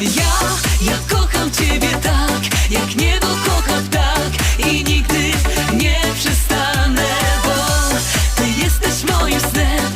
Ja, ja kocham ciebie tak, jak niebo kocha tak I nigdy nie przestanę, bo ty jesteś moim snem